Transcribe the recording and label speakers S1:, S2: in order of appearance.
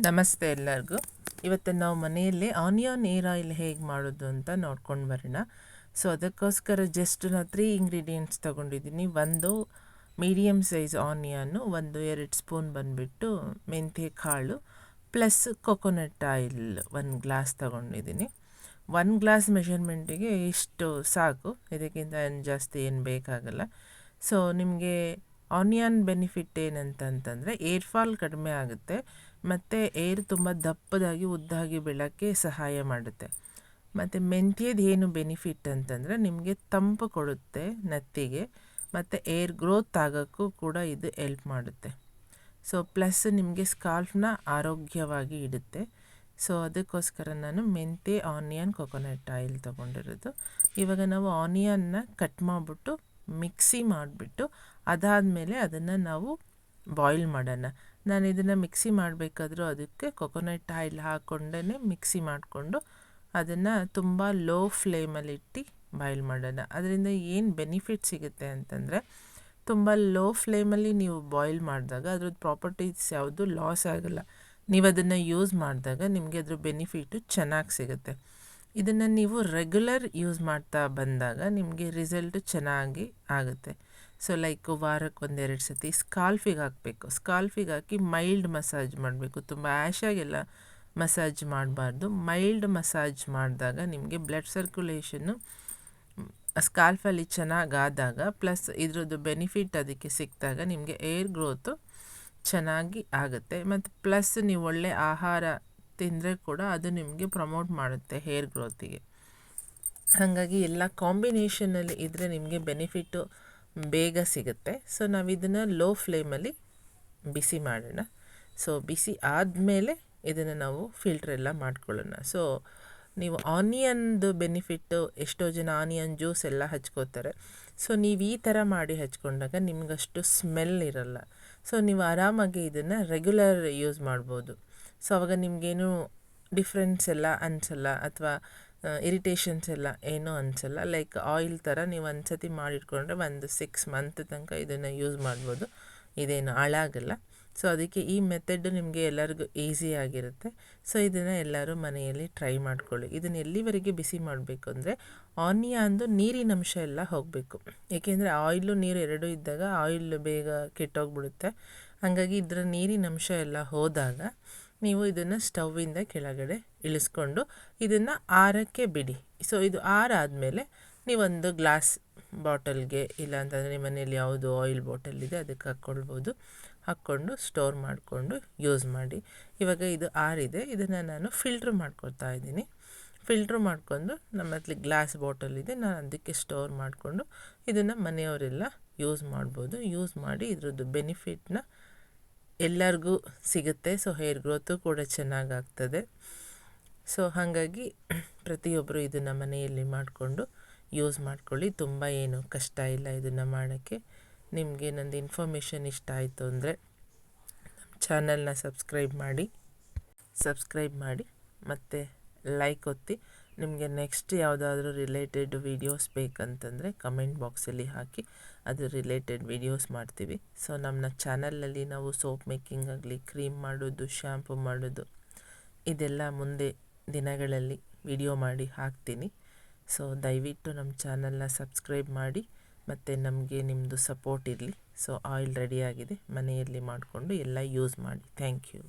S1: ನಮಸ್ತೆ ಎಲ್ಲರಿಗೂ. ಇವತ್ತು ನಾವು ಮನೆಯಲ್ಲಿ ಆನಿಯನ್ ಏರ್ ಆಯಿಲ್ ಹೇಗೆ ಮಾಡೋದು ಅಂತ ನೋಡ್ಕೊಂಡು ಬರೋಣ. ಸೊ, ಅದಕ್ಕೋಸ್ಕರ ಜಸ್ಟ್ ನಾನು ತ್ರೀ ಇಂಗ್ರೀಡಿಯೆಂಟ್ಸ್ ತೊಗೊಂಡಿದ್ದೀನಿ. ಒಂದು ಮೀಡಿಯಮ್ ಸೈಜ್ ಆನಿಯನ್ನು ಒಂದು ಎರಡು ಸ್ಪೂನ್ ಬಂದುಬಿಟ್ಟು ಮೆಂತ್ಯ ಕಾಳು ಪ್ಲಸ್ ಕೊಕೊನಟ್ ಆಯಿಲ್ ಒಂದು ಗ್ಲಾಸ್ ತೊಗೊಂಡಿದ್ದೀನಿ. ಒಂದು ಗ್ಲಾಸ್ ಮೆಷರ್ಮೆಂಟಿಗೆ ಇಷ್ಟು ಸಾಕು. ಇದಕ್ಕಿಂತ ಏನು ಜಾಸ್ತಿ ಏನು ಬೇಕಾಗಲ್ಲ. ಸೊ ನಿಮಗೆ ಆನಿಯನ್ ಬೆನಿಫಿಟ್ ಏನಂತಂತಂದರೆ ಏರ್ ಫಾಲ್ ಕಡಿಮೆ ಆಗುತ್ತೆ. ಮತ್ತು ಏರ್ ತುಂಬ ದಪ್ಪದಾಗಿ, ಉದ್ದಾಗಿ ಬೀಳೋಕ್ಕೆ ಸಹಾಯ ಮಾಡುತ್ತೆ. ಮತ್ತು ಮೆಂತ್ಯದ ಏನು ಬೆನಿಫಿಟ್ ಅಂತಂದರೆ ನಿಮಗೆ ತಂಪು ಕೊಡುತ್ತೆ ನೆತ್ತಿಗೆ, ಮತ್ತು ಏರ್ ಗ್ರೋತ್ ಆಗೋಕ್ಕೂ ಕೂಡ ಇದು ಎಲ್ಪ್ ಮಾಡುತ್ತೆ. ಸೊ ಪ್ಲಸ್ ನಿಮಗೆ ಸ್ಕಾಲ್ಫ್ನ ಆರೋಗ್ಯವಾಗಿ ಇಡುತ್ತೆ. ಸೊ ಅದಕ್ಕೋಸ್ಕರ ನಾನು ಮೆಂತೆ ಆನಿಯನ್ ಕೊಕೊನಟ್ ಆಯಿಲ್ ತೊಗೊಂಡಿರೋದು. ಇವಾಗ ನಾವು ಆನಿಯನ್ನ ಕಟ್ ಮಾಡಿಬಿಟ್ಟು ಮಿಕ್ಸಿ ಮಾಡಿಬಿಟ್ಟು, ಅದಾದಮೇಲೆ ಅದನ್ನು ನಾವು ಬಾಯ್ಲ್ ಮಾಡೋಣ. ನಾನು ಇದನ್ನು ಮಿಕ್ಸಿ ಮಾಡಬೇಕಾದ್ರೂ ಅದಕ್ಕೆ ಕೊಕೊನಟ್ ಆಯಿಲ್ ಹಾಕ್ಕೊಂಡೇ ಮಿಕ್ಸಿ ಮಾಡಿಕೊಂಡು ಅದನ್ನು ತುಂಬ ಲೋ ಫ್ಲೇಮಲ್ಲಿಟ್ಟು ಬಾಯ್ಲ್ ಮಾಡೋಣ. ಅದರಿಂದ ಏನು ಬೆನಿಫಿಟ್ ಸಿಗುತ್ತೆ ಅಂತಂದರೆ ತುಂಬ ಲೋ ಫ್ಲೇಮಲ್ಲಿ ನೀವು ಬಾಯ್ಲ್ ಮಾಡಿದಾಗ ಅದ್ರದ್ದು ಪ್ರಾಪರ್ಟೀಸ್ ಯಾವುದು ಲಾಸ್ ಆಗೋಲ್ಲ. ನೀವು ಅದನ್ನು ಯೂಸ್ ಮಾಡಿದಾಗ ನಿಮಗೆ ಅದ್ರ ಬೆನಿಫಿಟ್ಟು ಚೆನ್ನಾಗಿ ಸಿಗುತ್ತೆ. ಇದನ್ನು ನೀವು ರೆಗ್ಯುಲರ್ ಯೂಸ್ ಮಾಡ್ತಾ ಬಂದಾಗ ನಿಮಗೆ ರಿಸಲ್ಟು ಚೆನ್ನಾಗಿ ಆಗುತ್ತೆ. ಸೊ ಲೈಕ್ ವಾರಕ್ಕೆ ಒಂದೆರಡು ಸತಿ ಸ್ಕಾಲ್ಫಿಗೆ ಹಾಕಬೇಕು. ಸ್ಕಾಲ್ಫಿಗೆ ಹಾಕಿ ಮೈಲ್ಡ್ ಮಸಾಜ್ ಮಾಡಬೇಕು. ತುಂಬ ಆ್ಯಶಾಗೆಲ್ಲ ಮಸಾಜ್ ಮಾಡಬಾರ್ದು. ಮೈಲ್ಡ್ ಮಸಾಜ್ ಮಾಡಿದಾಗ ನಿಮಗೆ ಬ್ಲಡ್ ಸರ್ಕ್ಯುಲೇಷನ್ನು ಸ್ಕಾಲ್ಫಲ್ಲಿ ಚೆನ್ನಾಗಾದಾಗ ಪ್ಲಸ್ ಇದ್ರದ್ದು ಬೆನಿಫಿಟ್ ಅದಕ್ಕೆ ಸಿಕ್ಕಿದಾಗ ನಿಮಗೆ ಏರ್ ಗ್ರೋತು ಚೆನ್ನಾಗಿ ಆಗುತ್ತೆ. ಮತ್ತು ಪ್ಲಸ್ ನೀವು ಒಳ್ಳೆ ಆಹಾರ ತಿಂದರೆ ಕೂಡ ಅದು ನಿಮಗೆ ಪ್ರಮೋಟ್ ಮಾಡುತ್ತೆ ಹೇರ್ ಗ್ರೋತಿಗೆ ಹಾಗಾಗಿ ಎಲ್ಲ ಕಾಂಬಿನೇಷನಲ್ಲಿ ಇದ್ದರೆ ನಿಮಗೆ ಬೆನಿಫಿಟ್ಟು ಬೇಗ ಸಿಗುತ್ತೆ. ಸೊ ನಾವು ಇದನ್ನು ಲೋ ಫ್ಲೇಮಲ್ಲಿ ಬಿಸಿ ಮಾಡೋಣ. ಸೊ ಬಿಸಿ ಆದಮೇಲೆ ಇದನ್ನು ನಾವು ಫಿಲ್ಟ್ರೆಲ್ಲ ಮಾಡ್ಕೊಳ್ಳೋಣ. ಸೊ ನೀವು ಆನಿಯನ್ದು ಬೆನಿಫಿಟ್ಟು ಎಷ್ಟೋ ಜನ ಆನಿಯನ್ ಜ್ಯೂಸ್ ಎಲ್ಲ ಹಚ್ಕೋತಾರೆ. ಸೊ ನೀವು ಈ ಥರ ಮಾಡಿ ಹಚ್ಕೊಂಡಾಗ ನಿಮಗಷ್ಟು ಸ್ಮೆಲ್ ಇರಲ್ಲ. ಸೊ ನೀವು ಆರಾಮಾಗಿ ಇದನ್ನು ರೆಗ್ಯುಲರ್ ಯೂಸ್ ಮಾಡ್ಬೋದು. ಸೊ ಅವಾಗ ನಿಮಗೇನು ಡಿಫ್ರೆನ್ಸ್ ಎಲ್ಲ ಅನಿಸಲ್ಲ? ಅಥವಾ ಇರಿಟೇಷನ್ಸ್ ಎಲ್ಲ ಏನೂ ಅನಿಸಲ್ಲ ಲೈಕ್ ಆಯಿಲ್ ಥರ ನೀವು ಒಂದು ಸತಿ ಮಾಡಿಟ್ಕೊಂಡ್ರೆ ಒಂದು ಸಿಕ್ಸ್ ಮಂತ್ ತನಕ ಇದನ್ನು ಯೂಸ್ ಮಾಡ್ಬೋದು. ಇದೇನು ಹಾಳಾಗಲ್ಲ. ಸೊ ಅದಕ್ಕೆ ಈ ಮೆಥಡ್ ನಿಮಗೆ ಎಲ್ಲರಿಗೂ ಈಸಿ ಆಗಿರುತ್ತೆ. ಸೊ ಇದನ್ನು ಎಲ್ಲರೂ ಮನೆಯಲ್ಲಿ ಟ್ರೈ ಮಾಡ್ಕೊಳ್ಳಿ. ಇದನ್ನು ಎಲ್ಲಿವರೆಗೆ ಬಿಸಿ ಮಾಡಬೇಕು ಅಂದರೆ ಆನಿಯನ್ದು ನೀರಿನ ಅಂಶ ಎಲ್ಲ ಹೋಗಬೇಕು. ಏಕೆಂದರೆ ಆಯಿಲು ನೀರು ಎರಡೂ ಇದ್ದಾಗ ಆಯಿಲ್ ಬೇಗ ಕೆಟ್ಟೋಗ್ಬಿಡುತ್ತೆ. ಹಾಗಾಗಿ ಇದರ ನೀರಿನ ಅಂಶ ಎಲ್ಲ ಹೋದಾಗ ನೀವು ಇದನ್ನು ಸ್ಟವ್ವಿಂದ ಕೆಳಗಡೆ ಇಳಿಸ್ಕೊಂಡು ಇದನ್ನು ಆರಕ್ಕೆ ಬಿಡಿ. ಸೊ ಇದು ಆರಾದಮೇಲೆ ನೀವೊಂದು ಗ್ಲಾಸ್ ಬಾಟಲ್ಗೆ ಇಲ್ಲ ಅಂತಂದರೆ ನಿಮ್ಮ ಮನೇಲಿ ಯಾವುದು ಆಯಿಲ್ ಬಾಟಲ್ ಇದೆ ಅದಕ್ಕೆ ಹಾಕ್ಕೊಳ್ಬೋದು. ಹಾಕ್ಕೊಂಡು ಸ್ಟೋರ್ ಮಾಡಿಕೊಂಡು ಯೂಸ್ ಮಾಡಿ. ಇವಾಗ ಇದು ಆರಿದೆ. ಇದನ್ನು ನಾನು ಫಿಲ್ಟ್ರ್ ಮಾಡ್ಕೊಳ್ತಾ ಇದ್ದೀನಿ. ಫಿಲ್ಟ್ರ್ ಮಾಡ್ಕೊಂಡು ನಮ್ಮ ಗ್ಲಾಸ್ ಬಾಟಲ್ ಇದೆ. ನಾನು ಅದಕ್ಕೆ ಸ್ಟೋರ್ ಮಾಡಿಕೊಂಡು ಇದನ್ನು ಮನೆಯವರೆಲ್ಲ ಯೂಸ್ ಮಾಡ್ಬೋದು. ಯೂಸ್ ಮಾಡಿ ಇದರದ್ದು ಬೆನಿಫಿಟ್ನ ಎಲ್ಲರಿಗೂ ಸಿಗುತ್ತೆ. ಸೊ ಹೇರ್ ಗ್ರೋತು ಕೂಡ ಚೆನ್ನಾಗಾಗ್ತದೆ. ಸೊ ಹಾಗಾಗಿ ಪ್ರತಿಯೊಬ್ಬರು ಇದನ್ನು ಮನೆಯಲ್ಲಿ ಮಾಡಿಕೊಂಡು ಯೂಸ್ ಮಾಡ್ಕೊಳ್ಳಿ. ತುಂಬ ಏನು ಕಷ್ಟ ಇಲ್ಲ ಇದನ್ನು ಮಾಡೋಕ್ಕೆ. ನಿಮಗೆ ನಂದು ಇನ್ಫಾರ್ಮೇಷನ್ ಇಷ್ಟ ಆಯಿತು ಅಂದರೆ ನಮ್ಮ ಚಾನಲ್ನ ಸಬ್ಸ್ಕ್ರೈಬ್ ಮಾಡಿ. ಸಬ್ಸ್ಕ್ರೈಬ್ ಮಾಡಿ. ಮತ್ತು ಲೈಕ್ ಒತ್ತಿ. ನಿಮಗೆ ನೆಕ್ಸ್ಟ್ ಯಾವುದಾದ್ರೂ ರಿಲೇಟೆಡ್ ವೀಡಿಯೋಸ್ ಬೇಕಂತಂದರೆ ಕಮೆಂಟ್ ಬಾಕ್ಸಲ್ಲಿ ಹಾಕಿ, ಅದು ರಿಲೇಟೆಡ್ ವೀಡಿಯೋಸ್ ಮಾಡ್ತೀವಿ. ಸೊ ನಮ್ಮ ಚಾನಲಲ್ಲಿ ನಾವು ಸೋಪ್ ಮೇಕಿಂಗ್ ಆಗಲಿ ಕ್ರೀಮ್ ಮಾಡೋದು ಶ್ಯಾಂಪು ಮಾಡೋದು, ಇದೆಲ್ಲ ಮುಂದೆ ದಿನಗಳಲ್ಲಿ ವಿಡಿಯೋ ಮಾಡಿ ಹಾಕ್ತೀನಿ. ಸೊ ದಯವಿಟ್ಟು ನಮ್ಮ ಚಾನಲ್ನ ಸಬ್ಸ್ಕ್ರೈಬ್ ಮಾಡಿ, ಮತ್ತು ನಮಗೆ ನಿಮ್ಮದು ಸಪೋರ್ಟ್ ಇರಲಿ. ಸೊ ಆಯಿಲ್ ರೆಡಿಯಾಗಿದೆ ಮನೆಯಲ್ಲಿ ಮಾಡಿಕೊಂಡು ಎಲ್ಲ ಯೂಸ್ ಮಾಡಿ. Thank you